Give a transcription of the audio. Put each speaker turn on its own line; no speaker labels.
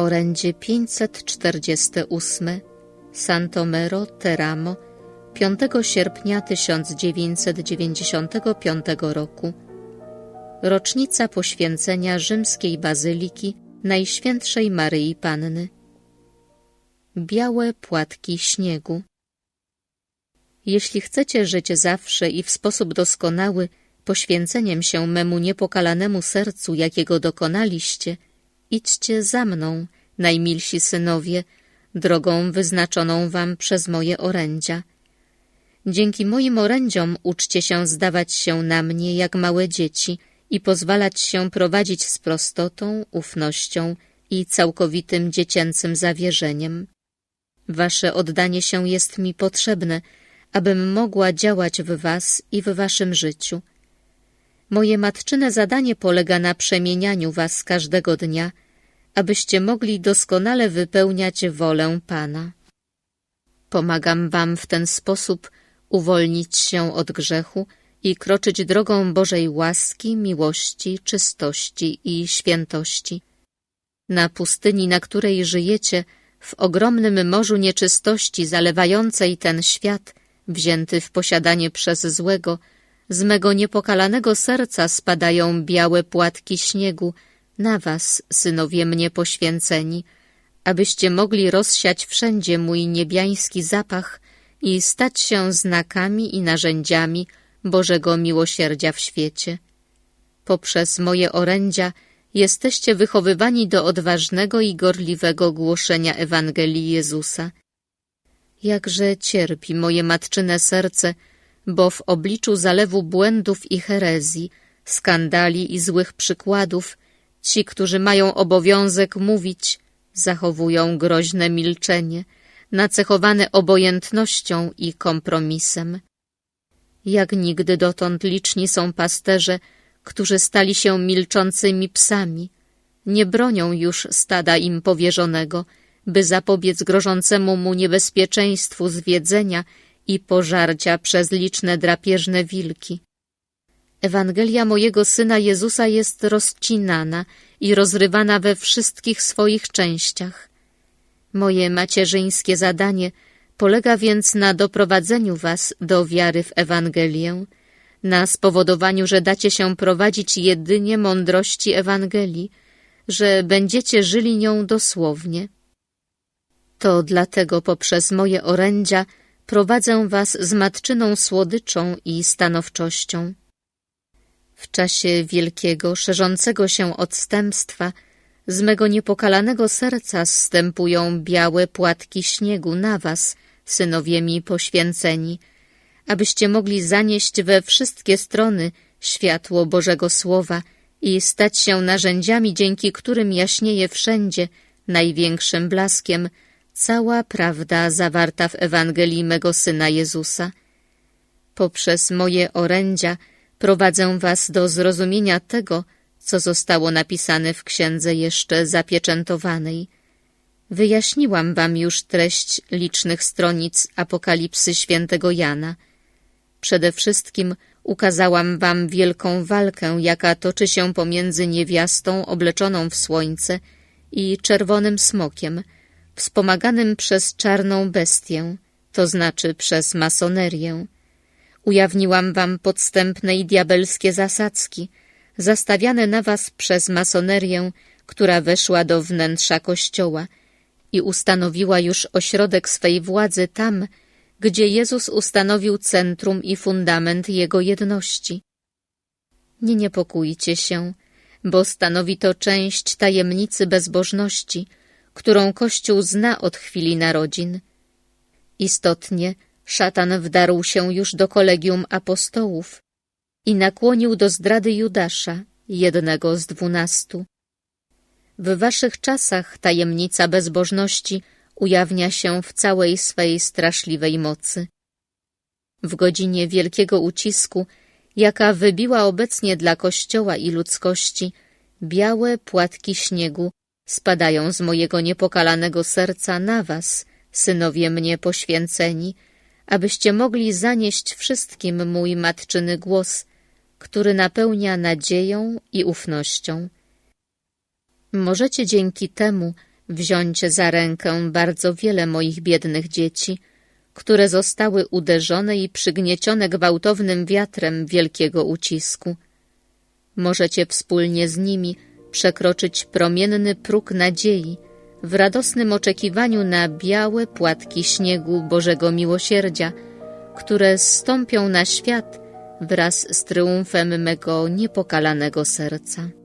Orędzie 548 Santomero Teramo 5 sierpnia 1995 roku. Rocznica poświęcenia rzymskiej bazyliki Najświętszej Maryi Panny. Białe płatki śniegu. Jeśli chcecie żyć zawsze i w sposób doskonały poświęceniem się memu niepokalanemu sercu, jakiego dokonaliście, idźcie za mną, najmilsi synowie, drogą wyznaczoną wam przez moje orędzia. Dzięki moim orędziom uczcie się zdawać się na mnie jak małe dzieci i pozwalać się prowadzić z prostotą, ufnością i całkowitym dziecięcym zawierzeniem. Wasze oddanie się jest mi potrzebne, abym mogła działać w was i w waszym życiu. Moje matczyne zadanie polega na przemienianiu was każdego dnia, abyście mogli doskonale wypełniać wolę Pana. Pomagam wam w ten sposób uwolnić się od grzechu i kroczyć drogą Bożej łaski, miłości, czystości i świętości. Na pustyni, na której żyjecie, w ogromnym morzu nieczystości zalewającej ten świat, wzięty w posiadanie przez złego, z mego niepokalanego serca spadają białe płatki śniegu na was, synowie mnie poświęceni, abyście mogli rozsiać wszędzie mój niebiański zapach i stać się znakami i narzędziami Bożego miłosierdzia w świecie. Poprzez moje orędzia jesteście wychowywani do odważnego i gorliwego głoszenia Ewangelii Jezusa. Jakże cierpi moje matczyne serce, bo w obliczu zalewu błędów i herezji, skandali i złych przykładów, ci, którzy mają obowiązek mówić, zachowują groźne milczenie, nacechowane obojętnością i kompromisem. Jak nigdy dotąd liczni są pasterze, którzy stali się milczącymi psami, nie bronią już stada im powierzonego, by zapobiec grożącemu mu niebezpieczeństwu zwiedzenia i pożarcia przez liczne drapieżne wilki. Ewangelia mojego Syna Jezusa jest rozcinana i rozrywana we wszystkich swoich częściach. Moje macierzyńskie zadanie polega więc na doprowadzeniu was do wiary w Ewangelię, na spowodowaniu, że dacie się prowadzić jedynie mądrości Ewangelii, że będziecie żyli nią dosłownie. To dlatego poprzez moje orędzia prowadzę was z matczyną słodyczą i stanowczością. W czasie wielkiego, szerzącego się odstępstwa z mego niepokalanego serca zstępują białe płatki śniegu na was, synowie mi poświęceni, abyście mogli zanieść we wszystkie strony światło Bożego Słowa i stać się narzędziami, dzięki którym jaśnieje wszędzie największym blaskiem cała prawda zawarta w Ewangelii mego Syna Jezusa. Poprzez moje orędzia prowadzę was do zrozumienia tego, co zostało napisane w księdze jeszcze zapieczętowanej. Wyjaśniłam wam już treść licznych stronic Apokalipsy świętego Jana. Przede wszystkim ukazałam wam wielką walkę, jaka toczy się pomiędzy niewiastą obleczoną w słońce i czerwonym smokiem, wspomaganym przez czarną bestię, to znaczy przez masonerię. Ujawniłam wam podstępne i diabelskie zasadzki, zastawiane na was przez masonerię, która weszła do wnętrza kościoła i ustanowiła już ośrodek swej władzy tam, gdzie Jezus ustanowił centrum i fundament Jego jedności. Nie niepokójcie się, bo stanowi to część tajemnicy bezbożności, którą Kościół zna od chwili narodzin. Istotnie, szatan wdarł się już do kolegium apostołów i nakłonił do zdrady Judasza, jednego z dwunastu. W waszych czasach tajemnica bezbożności ujawnia się w całej swej straszliwej mocy. W godzinie wielkiego ucisku, jaka wybiła obecnie dla Kościoła i ludzkości, białe płatki śniegu spadają z mojego niepokalanego serca na was, synowie mnie poświęceni, abyście mogli zanieść wszystkim mój matczyny głos, który napełnia nadzieją i ufnością. Możecie dzięki temu wziąć za rękę bardzo wiele moich biednych dzieci, które zostały uderzone i przygniecione gwałtownym wiatrem wielkiego ucisku. Możecie wspólnie z nimi przekroczyć promienny próg nadziei w radosnym oczekiwaniu na białe płatki śniegu Bożego Miłosierdzia, które stąpią na świat wraz z tryumfem mego niepokalanego serca.